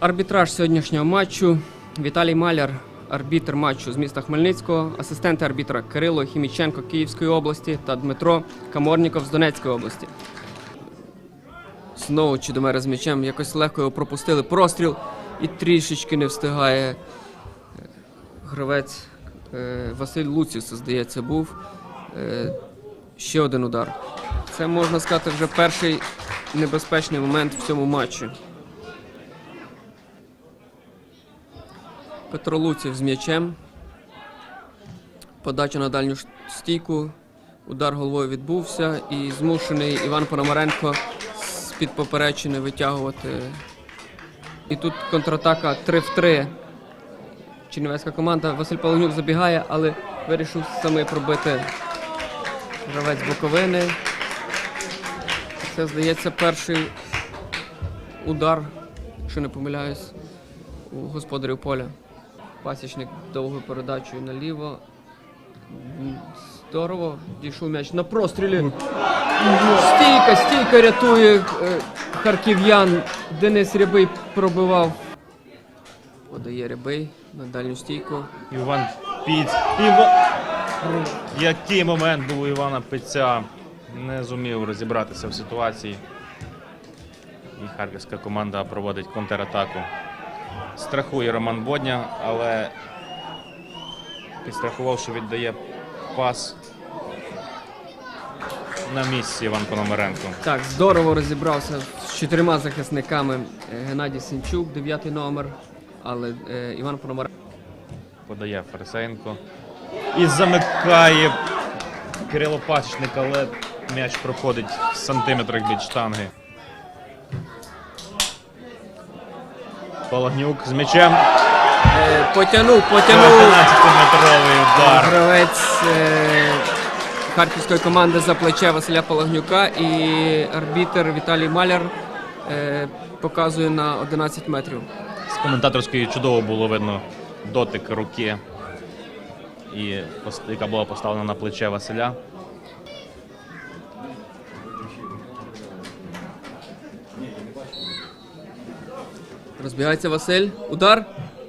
Арбітраж сьогоднішнього матчу Віталій Маляр, арбітр матчу з міста Хмельницького, асистенти арбітра Кирило Хіміченко Київської області та Дмитро Каморніков з Донецької області. Знову Чудомера з м'ячем якось легко його пропустили простріл і трішечки не встигає. Гравець е, Василь Луцівс, здається, був. Е, Ще один удар. Це можна сказати вже перший небезпечний момент в цьому матчі. Петро Луців з м'ячем. Подача на дальню стійку. Удар головою відбувся і змушений Іван Пономаренко з-під поперечини витягувати. І тут контратака 3 в 3. Чернівецька команда. Василь Паленюк забігає, але вирішив саме пробити гравець Буковини. Це, здається, перший удар, якщо не помиляюсь, у господарів поля. Пасічник довгою передачею наліво. Здорово. Дійшов м'яч на прострілі. Стійка, стійка рятує е, харків'ян. Денис Рябий пробивав. Подає Рябий на дальню стійку. Іван Піць. Іва... Який момент був у Івана Пиця. Не зумів розібратися в ситуації. І харківська команда проводить контратаку. Страхує Роман Бодня, але підстрахував, що віддає пас на місці Іван Пономаренко. Так, здорово розібрався з чотирма захисниками Е, Геннадій Сенчук, дев'ятий номер, але е, Іван Пономаренко. Подає Фарисенко. І замикає Кирило Пасічник, але м'яч проходить в сантиметрах від штанги. Палагнюк з м'ячем. Е, Потягнув, потягнув 12-метровий удар. гравець е, харківської команди за плече Василя Палагнюка і арбітер Віталій Маляр е, показує на 11 метрів. З коментаторської чудово було видно дотик руки, і яка була поставлена на плече Василя. Розбігається Василь. Удар.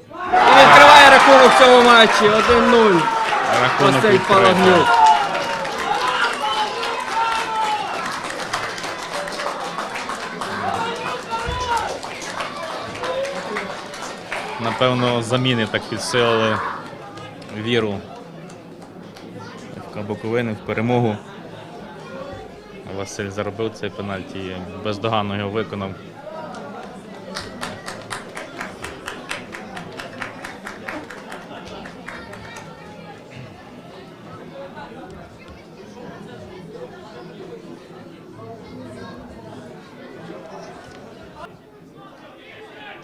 І відкриває рахунок в цьому матчі. 1-0. Рахунок Василь. Палагнюк. Напевно, заміни так підсилили віру в Буковини, в перемогу. Василь заробив цей пенальті і бездоганно його виконав.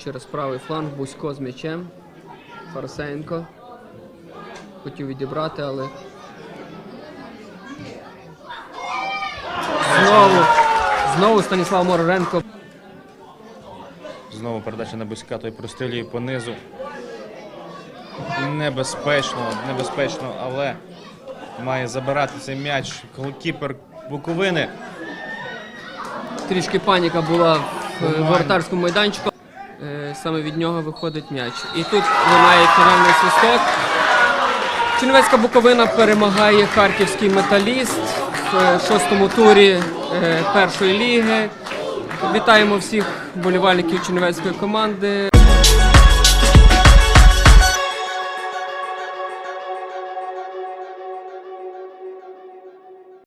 Через правий фланг Бусько з м'ячем. Фарсенко. Хотів відібрати, але. Знову. Знову Станіслав Мороренко. Знову передача на Бузька, той прострілює по низу. Небезпечно, небезпечно, але має забирати цей м'яч. Голкіпер Буковини. Трішки паніка була в воротарському майданчику. Е, Саме від нього виходить м'яч. І тут лунає фінальний свисток. Чернівецька Буковина перемагає харківський металіст в е, шостому турі е, першої ліги. Вітаємо всіх болівальників Чернівецької команди.